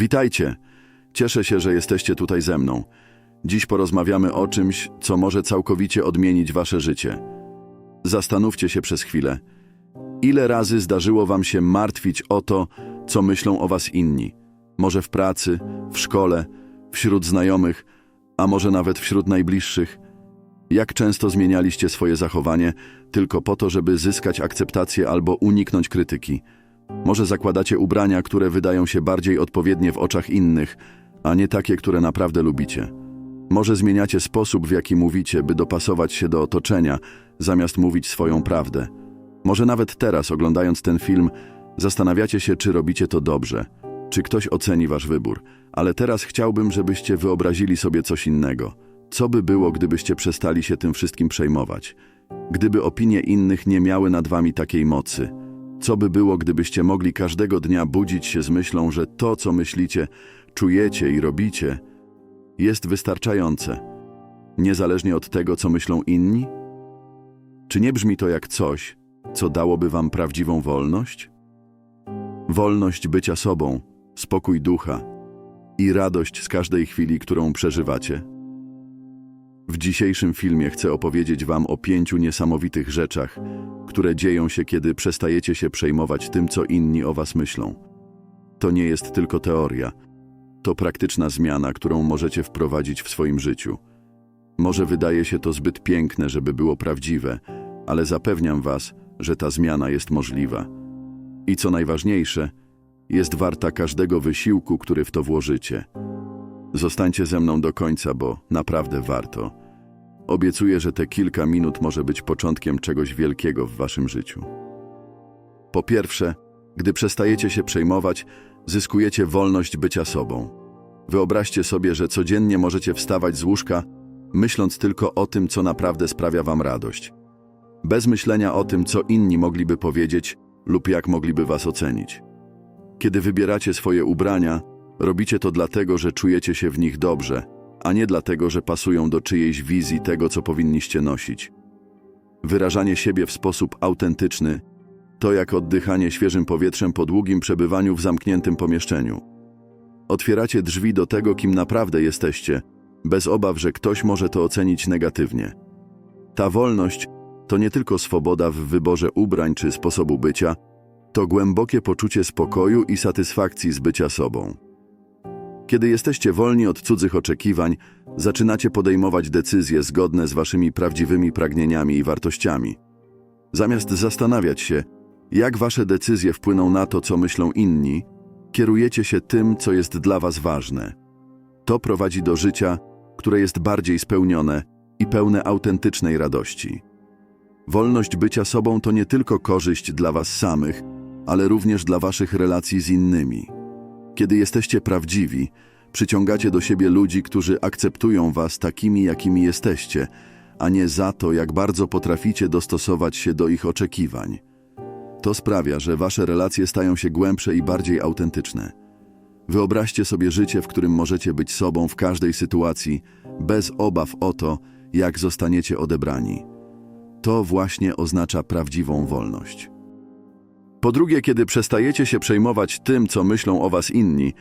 Witajcie. Cieszę się, że jesteście tutaj ze mną. Dziś porozmawiamy o czymś, co może całkowicie odmienić wasze życie. Zastanówcie się przez chwilę. Ile razy zdarzyło wam się martwić o to, co myślą o was inni? Może w pracy, w szkole, wśród znajomych, a może nawet wśród najbliższych? Jak często zmienialiście swoje zachowanie tylko po to, żeby zyskać akceptację albo uniknąć krytyki? Może zakładacie ubrania, które wydają się bardziej odpowiednie w oczach innych, a nie takie, które naprawdę lubicie. Może zmieniacie sposób, w jaki mówicie, by dopasować się do otoczenia, zamiast mówić swoją prawdę. Może nawet teraz, oglądając ten film, zastanawiacie się, czy robicie to dobrze, czy ktoś oceni wasz wybór. Ale teraz chciałbym, żebyście wyobrazili sobie coś innego. Co by było, gdybyście przestali się tym wszystkim przejmować? Gdyby opinie innych nie miały nad wami takiej mocy? Co by było, gdybyście mogli każdego dnia budzić się z myślą, że to, co myślicie, czujecie i robicie, jest wystarczające, niezależnie od tego, co myślą inni? Czy nie brzmi to jak coś, co dałoby wam prawdziwą wolność? Wolność bycia sobą, spokój ducha i radość z każdej chwili, którą przeżywacie. W dzisiejszym filmie chcę opowiedzieć wam o pięciu niesamowitych rzeczach, które dzieją się, kiedy przestajecie się przejmować tym, co inni o was myślą. To nie jest tylko teoria. To praktyczna zmiana, którą możecie wprowadzić w swoim życiu. Może wydaje się to zbyt piękne, żeby było prawdziwe, ale zapewniam was, że ta zmiana jest możliwa. I co najważniejsze, jest warta każdego wysiłku, który w to włożycie. Zostańcie ze mną do końca, bo naprawdę warto. Obiecuję, że te kilka minut może być początkiem czegoś wielkiego w waszym życiu. Po pierwsze, gdy przestajecie się przejmować, zyskujecie wolność bycia sobą. Wyobraźcie sobie, że codziennie możecie wstawać z łóżka, myśląc tylko o tym, co naprawdę sprawia wam radość. Bez myślenia o tym, co inni mogliby powiedzieć lub jak mogliby was ocenić. Kiedy wybieracie swoje ubrania, robicie to dlatego, że czujecie się w nich dobrze, a nie dlatego, że pasują do czyjejś wizji tego, co powinniście nosić. Wyrażanie siebie w sposób autentyczny to jak oddychanie świeżym powietrzem po długim przebywaniu w zamkniętym pomieszczeniu. Otwieracie drzwi do tego, kim naprawdę jesteście, bez obaw, że ktoś może to ocenić negatywnie. Ta wolność to nie tylko swoboda w wyborze ubrań czy sposobu bycia, to głębokie poczucie spokoju i satysfakcji z bycia sobą. Kiedy jesteście wolni od cudzych oczekiwań, zaczynacie podejmować decyzje zgodne z waszymi prawdziwymi pragnieniami i wartościami. Zamiast zastanawiać się, jak wasze decyzje wpłyną na to, co myślą inni, kierujecie się tym, co jest dla was ważne. To prowadzi do życia, które jest bardziej spełnione i pełne autentycznej radości. Wolność bycia sobą to nie tylko korzyść dla was samych, ale również dla waszych relacji z innymi. Kiedy jesteście prawdziwi, przyciągacie do siebie ludzi, którzy akceptują was takimi, jakimi jesteście, a nie za to, jak bardzo potraficie dostosować się do ich oczekiwań. To sprawia, że wasze relacje stają się głębsze i bardziej autentyczne. Wyobraźcie sobie życie, w którym możecie być sobą w każdej sytuacji, bez obaw o to, jak zostaniecie odebrani. To właśnie oznacza prawdziwą wolność. Po drugie, kiedy przestajecie się przejmować tym, co myślą o was inni,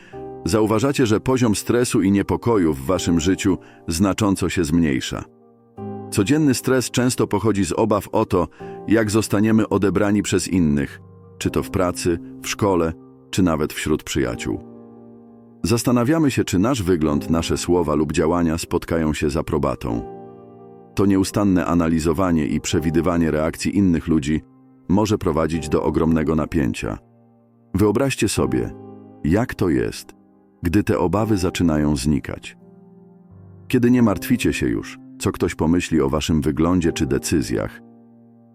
zauważacie, że poziom stresu i niepokoju w waszym życiu znacząco się zmniejsza. Codzienny stres często pochodzi z obaw o to, jak zostaniemy odebrani przez innych, czy to w pracy, w szkole, czy nawet wśród przyjaciół. Zastanawiamy się, czy nasz wygląd, nasze słowa lub działania spotkają się z aprobatą. To nieustanne analizowanie i przewidywanie reakcji innych ludzi może prowadzić do ogromnego napięcia. Wyobraźcie sobie, jak to jest, gdy te obawy zaczynają znikać. Kiedy nie martwicie się już, co ktoś pomyśli o waszym wyglądzie czy decyzjach,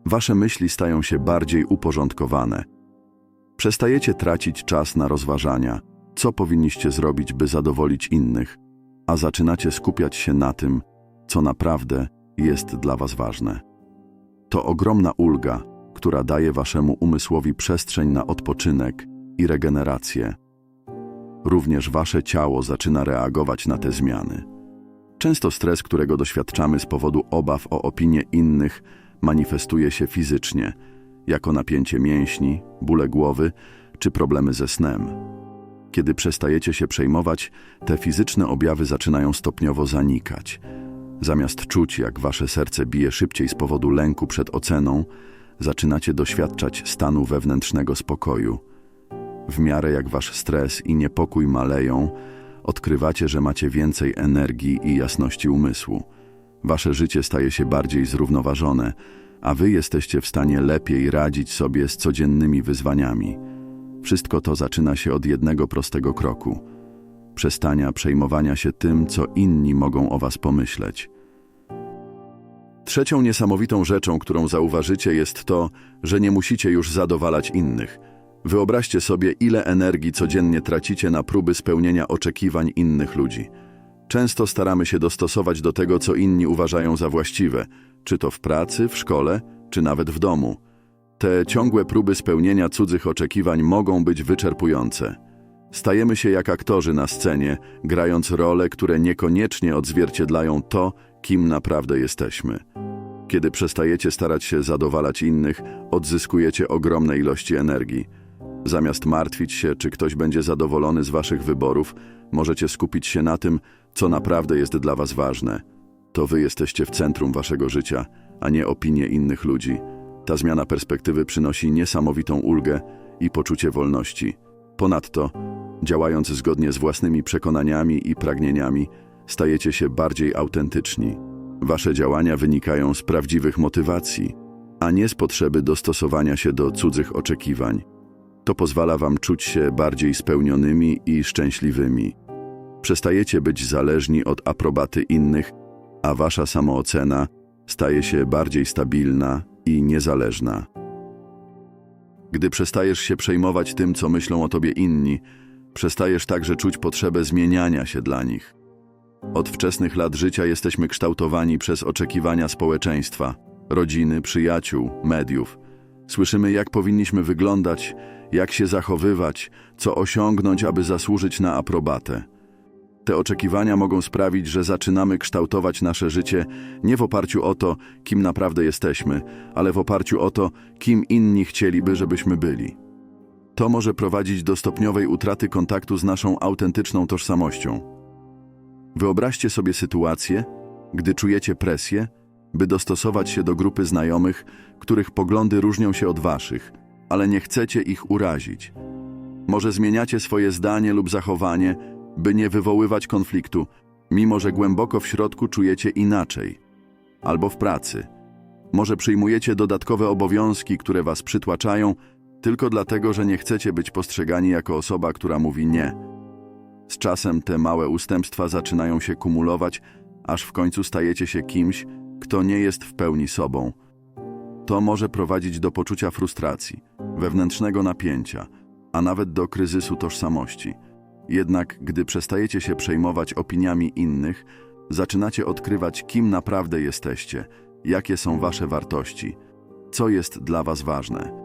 wasze myśli stają się bardziej uporządkowane. Przestajecie tracić czas na rozważania, co powinniście zrobić, by zadowolić innych, a zaczynacie skupiać się na tym, co naprawdę jest dla was ważne. To ogromna ulga, która daje waszemu umysłowi przestrzeń na odpoczynek i regenerację. Również wasze ciało zaczyna reagować na te zmiany. Często stres, którego doświadczamy z powodu obaw o opinię innych, manifestuje się fizycznie, jako napięcie mięśni, bóle głowy czy problemy ze snem. Kiedy przestajecie się przejmować, te fizyczne objawy zaczynają stopniowo zanikać. Zamiast czuć, jak wasze serce bije szybciej z powodu lęku przed oceną, zaczynacie doświadczać stanu wewnętrznego spokoju. W miarę jak wasz stres i niepokój maleją, odkrywacie, że macie więcej energii i jasności umysłu. Wasze życie staje się bardziej zrównoważone, a wy jesteście w stanie lepiej radzić sobie z codziennymi wyzwaniami. Wszystko to zaczyna się od jednego prostego kroku przestania przejmowania się tym, co inni mogą o was pomyśleć. Trzecią niesamowitą rzeczą, którą zauważycie, jest to, że nie musicie już zadowalać innych. Wyobraźcie sobie, ile energii codziennie tracicie na próby spełnienia oczekiwań innych ludzi. Często staramy się dostosować do tego, co inni uważają za właściwe, czy to w pracy, w szkole, czy nawet w domu. Te ciągłe próby spełnienia cudzych oczekiwań mogą być wyczerpujące. Stajemy się jak aktorzy na scenie, grając role, które niekoniecznie odzwierciedlają to, kim naprawdę jesteśmy. Kiedy przestajecie starać się zadowalać innych, odzyskujecie ogromne ilości energii. Zamiast martwić się, czy ktoś będzie zadowolony z waszych wyborów, możecie skupić się na tym, co naprawdę jest dla was ważne. To wy jesteście w centrum waszego życia, a nie opinie innych ludzi. Ta zmiana perspektywy przynosi niesamowitą ulgę i poczucie wolności. Ponadto, działając zgodnie z własnymi przekonaniami i pragnieniami, stajecie się bardziej autentyczni. Wasze działania wynikają z prawdziwych motywacji, a nie z potrzeby dostosowania się do cudzych oczekiwań. To pozwala wam czuć się bardziej spełnionymi i szczęśliwymi. Przestajecie być zależni od aprobaty innych, a wasza samoocena staje się bardziej stabilna i niezależna. Gdy przestajesz się przejmować tym, co myślą o tobie inni, przestajesz także czuć potrzebę zmieniania się dla nich. Od wczesnych lat życia jesteśmy kształtowani przez oczekiwania społeczeństwa, rodziny, przyjaciół, mediów. Słyszymy, jak powinniśmy wyglądać, jak się zachowywać, co osiągnąć, aby zasłużyć na aprobatę. Te oczekiwania mogą sprawić, że zaczynamy kształtować nasze życie nie w oparciu o to, kim naprawdę jesteśmy, ale w oparciu o to, kim inni chcieliby, żebyśmy byli. To może prowadzić do stopniowej utraty kontaktu z naszą autentyczną tożsamością. Wyobraźcie sobie sytuację, gdy czujecie presję, by dostosować się do grupy znajomych, których poglądy różnią się od waszych, ale nie chcecie ich urazić. Może zmieniacie swoje zdanie lub zachowanie, by nie wywoływać konfliktu, mimo że głęboko w środku czujecie inaczej. Albo w pracy. Może przyjmujecie dodatkowe obowiązki, które was przytłaczają, tylko dlatego, że nie chcecie być postrzegani jako osoba, która mówi nie. Z czasem te małe ustępstwa zaczynają się kumulować, aż w końcu stajecie się kimś, kto nie jest w pełni sobą. To może prowadzić do poczucia frustracji, wewnętrznego napięcia, a nawet do kryzysu tożsamości. Jednak gdy przestajecie się przejmować opiniami innych, zaczynacie odkrywać, kim naprawdę jesteście, jakie są wasze wartości, co jest dla was ważne.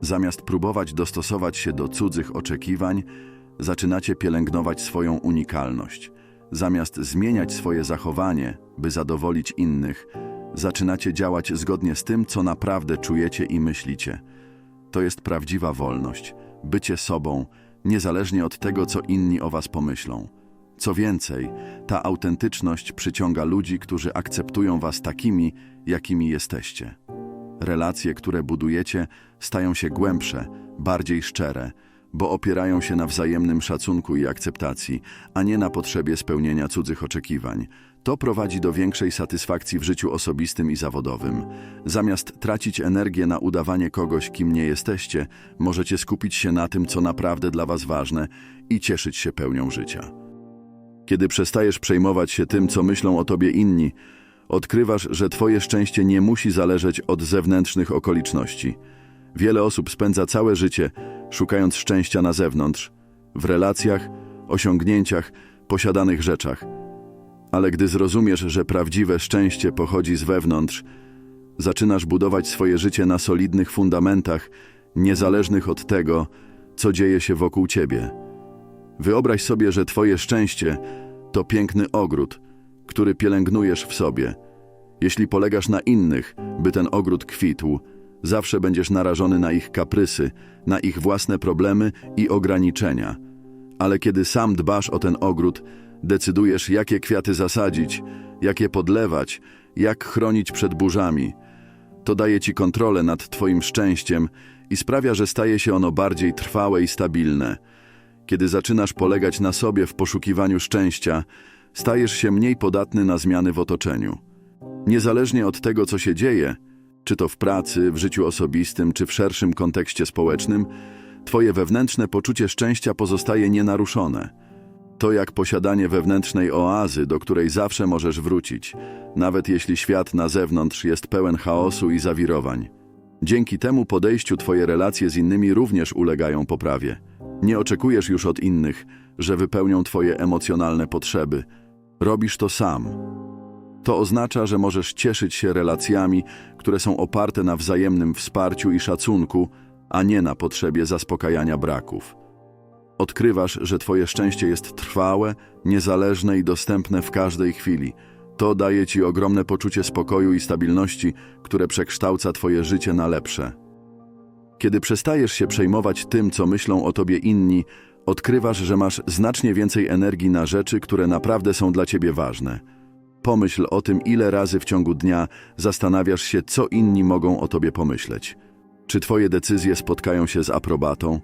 Zamiast próbować dostosować się do cudzych oczekiwań, zaczynacie pielęgnować swoją unikalność. Zamiast zmieniać swoje zachowanie, by zadowolić innych, zaczynacie działać zgodnie z tym, co naprawdę czujecie i myślicie. To jest prawdziwa wolność, bycie sobą, niezależnie od tego, co inni o was pomyślą. Co więcej, ta autentyczność przyciąga ludzi, którzy akceptują was takimi, jakimi jesteście. Relacje, które budujecie, stają się głębsze, bardziej szczere, bo opierają się na wzajemnym szacunku i akceptacji, a nie na potrzebie spełnienia cudzych oczekiwań. To prowadzi do większej satysfakcji w życiu osobistym i zawodowym. Zamiast tracić energię na udawanie kogoś, kim nie jesteście, możecie skupić się na tym, co naprawdę dla Was ważne i cieszyć się pełnią życia. Kiedy przestajesz przejmować się tym, co myślą o Tobie inni, odkrywasz, że Twoje szczęście nie musi zależeć od zewnętrznych okoliczności. Wiele osób spędza całe życie szukając szczęścia na zewnątrz, w relacjach, osiągnięciach, posiadanych rzeczach. Ale gdy zrozumiesz, że prawdziwe szczęście pochodzi z wewnątrz, zaczynasz budować swoje życie na solidnych fundamentach, niezależnych od tego, co dzieje się wokół ciebie. Wyobraź sobie, że twoje szczęście to piękny ogród, który pielęgnujesz w sobie. Jeśli polegasz na innych, by ten ogród kwitł, zawsze będziesz narażony na ich kaprysy, na ich własne problemy i ograniczenia. Ale kiedy sam dbasz o ten ogród, decydujesz, jakie kwiaty zasadzić, jak je podlewać, jak chronić przed burzami. To daje ci kontrolę nad Twoim szczęściem i sprawia, że staje się ono bardziej trwałe i stabilne. Kiedy zaczynasz polegać na sobie w poszukiwaniu szczęścia, stajesz się mniej podatny na zmiany w otoczeniu. Niezależnie od tego, co się dzieje, czy to w pracy, w życiu osobistym, czy w szerszym kontekście społecznym, Twoje wewnętrzne poczucie szczęścia pozostaje nienaruszone. To jak posiadanie wewnętrznej oazy, do której zawsze możesz wrócić, nawet jeśli świat na zewnątrz jest pełen chaosu i zawirowań. Dzięki temu podejściu Twoje relacje z innymi również ulegają poprawie. Nie oczekujesz już od innych, że wypełnią Twoje emocjonalne potrzeby. Robisz to sam. To oznacza, że możesz cieszyć się relacjami, które są oparte na wzajemnym wsparciu i szacunku, a nie na potrzebie zaspokajania braków. Odkrywasz, że Twoje szczęście jest trwałe, niezależne i dostępne w każdej chwili. To daje Ci ogromne poczucie spokoju i stabilności, które przekształca Twoje życie na lepsze. Kiedy przestajesz się przejmować tym, co myślą o Tobie inni, odkrywasz, że masz znacznie więcej energii na rzeczy, które naprawdę są dla Ciebie ważne. Pomyśl o tym, ile razy w ciągu dnia zastanawiasz się, co inni mogą o Tobie pomyśleć. Czy Twoje decyzje spotkają się z aprobatą?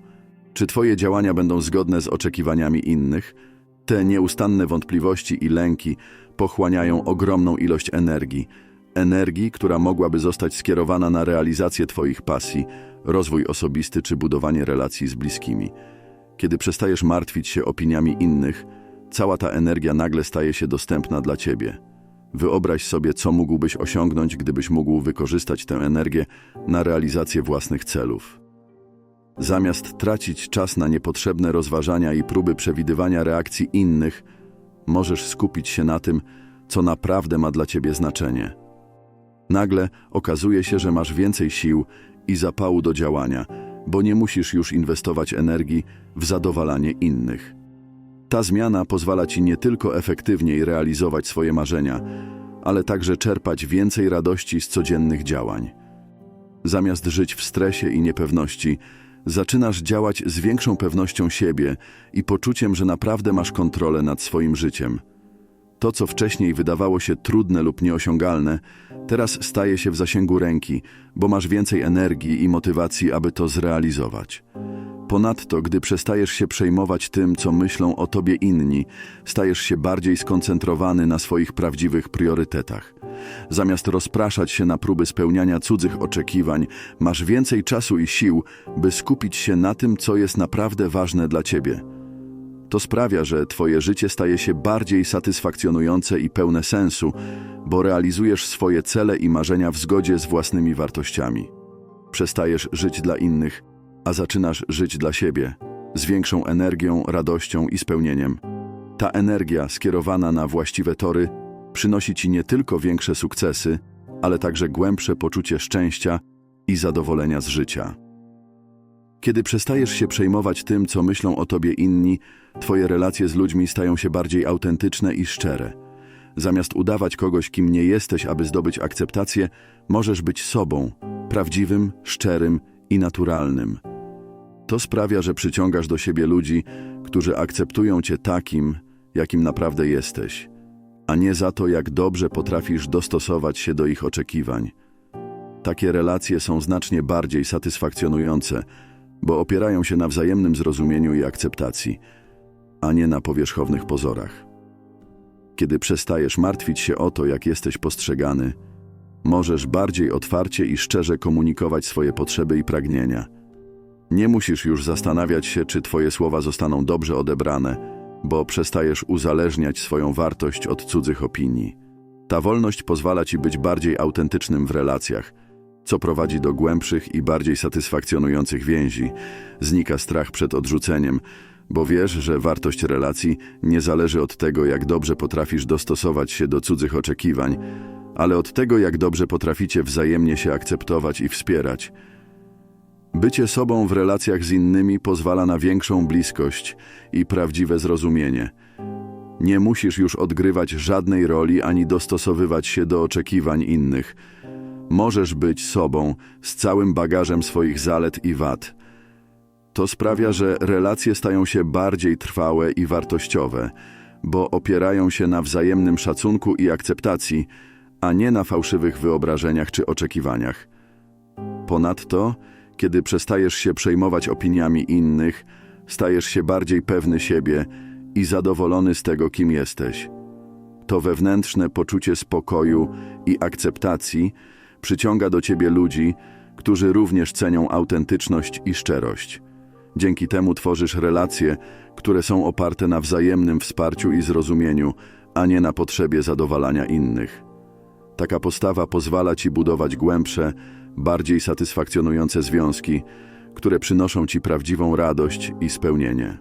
Czy Twoje działania będą zgodne z oczekiwaniami innych? Te nieustanne wątpliwości i lęki pochłaniają ogromną ilość energii. Energii, która mogłaby zostać skierowana na realizację Twoich pasji, rozwój osobisty czy budowanie relacji z bliskimi. Kiedy przestajesz martwić się opiniami innych, cała ta energia nagle staje się dostępna dla Ciebie. Wyobraź sobie, co mógłbyś osiągnąć, gdybyś mógł wykorzystać tę energię na realizację własnych celów. Zamiast tracić czas na niepotrzebne rozważania i próby przewidywania reakcji innych, możesz skupić się na tym, co naprawdę ma dla ciebie znaczenie. Nagle okazuje się, że masz więcej sił i zapału do działania, bo nie musisz już inwestować energii w zadowalanie innych. Ta zmiana pozwala ci nie tylko efektywniej realizować swoje marzenia, ale także czerpać więcej radości z codziennych działań. Zamiast żyć w stresie i niepewności, zaczynasz działać z większą pewnością siebie i poczuciem, że naprawdę masz kontrolę nad swoim życiem. To, co wcześniej wydawało się trudne lub nieosiągalne, teraz staje się w zasięgu ręki, bo masz więcej energii i motywacji, aby to zrealizować. Ponadto, gdy przestajesz się przejmować tym, co myślą o tobie inni, stajesz się bardziej skoncentrowany na swoich prawdziwych priorytetach. Zamiast rozpraszać się na próby spełniania cudzych oczekiwań, masz więcej czasu i sił, by skupić się na tym, co jest naprawdę ważne dla ciebie. To sprawia, że twoje życie staje się bardziej satysfakcjonujące i pełne sensu, bo realizujesz swoje cele i marzenia w zgodzie z własnymi wartościami. Przestajesz żyć dla innych, a zaczynasz żyć dla siebie, z większą energią, radością i spełnieniem. Ta energia skierowana na właściwe tory przynosi ci nie tylko większe sukcesy, ale także głębsze poczucie szczęścia i zadowolenia z życia. Kiedy przestajesz się przejmować tym, co myślą o tobie inni, twoje relacje z ludźmi stają się bardziej autentyczne i szczere. Zamiast udawać kogoś, kim nie jesteś, aby zdobyć akceptację, możesz być sobą, prawdziwym, szczerym i naturalnym. To sprawia, że przyciągasz do siebie ludzi, którzy akceptują cię takim, jakim naprawdę jesteś, a nie za to, jak dobrze potrafisz dostosować się do ich oczekiwań. Takie relacje są znacznie bardziej satysfakcjonujące, bo opierają się na wzajemnym zrozumieniu i akceptacji, a nie na powierzchownych pozorach. Kiedy przestajesz martwić się o to, jak jesteś postrzegany, możesz bardziej otwarcie i szczerze komunikować swoje potrzeby i pragnienia. Nie musisz już zastanawiać się, czy Twoje słowa zostaną dobrze odebrane, bo przestajesz uzależniać swoją wartość od cudzych opinii. Ta wolność pozwala Ci być bardziej autentycznym w relacjach, co prowadzi do głębszych i bardziej satysfakcjonujących więzi. Znika strach przed odrzuceniem, bo wiesz, że wartość relacji nie zależy od tego, jak dobrze potrafisz dostosować się do cudzych oczekiwań, ale od tego, jak dobrze potraficie wzajemnie się akceptować i wspierać. Bycie sobą w relacjach z innymi pozwala na większą bliskość i prawdziwe zrozumienie. Nie musisz już odgrywać żadnej roli ani dostosowywać się do oczekiwań innych. Możesz być sobą z całym bagażem swoich zalet i wad. To sprawia, że relacje stają się bardziej trwałe i wartościowe, bo opierają się na wzajemnym szacunku i akceptacji, a nie na fałszywych wyobrażeniach czy oczekiwaniach. Ponadto, kiedy przestajesz się przejmować opiniami innych, stajesz się bardziej pewny siebie i zadowolony z tego, kim jesteś. To wewnętrzne poczucie spokoju i akceptacji przyciąga do ciebie ludzi, którzy również cenią autentyczność i szczerość. Dzięki temu tworzysz relacje, które są oparte na wzajemnym wsparciu i zrozumieniu, a nie na potrzebie zadowalania innych. Taka postawa pozwala ci budować głębsze, bardziej satysfakcjonujące związki, które przynoszą ci prawdziwą radość i spełnienie.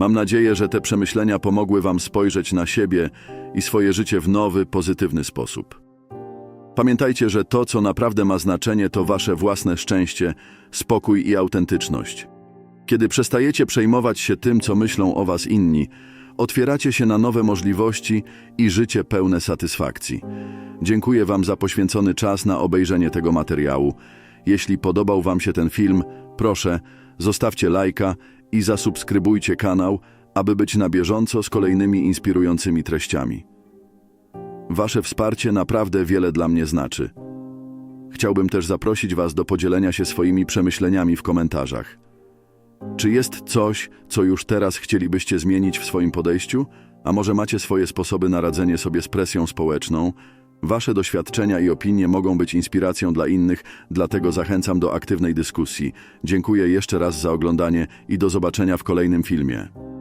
Mam nadzieję, że te przemyślenia pomogły Wam spojrzeć na siebie i swoje życie w nowy, pozytywny sposób. Pamiętajcie, że to, co naprawdę ma znaczenie, to Wasze własne szczęście, spokój i autentyczność. Kiedy przestajecie przejmować się tym, co myślą o Was inni, otwieracie się na nowe możliwości i życie pełne satysfakcji. Dziękuję Wam za poświęcony czas na obejrzenie tego materiału. Jeśli podobał Wam się ten film, proszę, zostawcie lajka i zasubskrybujcie kanał, aby być na bieżąco z kolejnymi inspirującymi treściami. Wasze wsparcie naprawdę wiele dla mnie znaczy. Chciałbym też zaprosić Was do podzielenia się swoimi przemyśleniami w komentarzach. Czy jest coś, co już teraz chcielibyście zmienić w swoim podejściu? A może macie swoje sposoby na radzenie sobie z presją społeczną? Wasze doświadczenia i opinie mogą być inspiracją dla innych, dlatego zachęcam do aktywnej dyskusji. Dziękuję jeszcze raz za oglądanie i do zobaczenia w kolejnym filmie.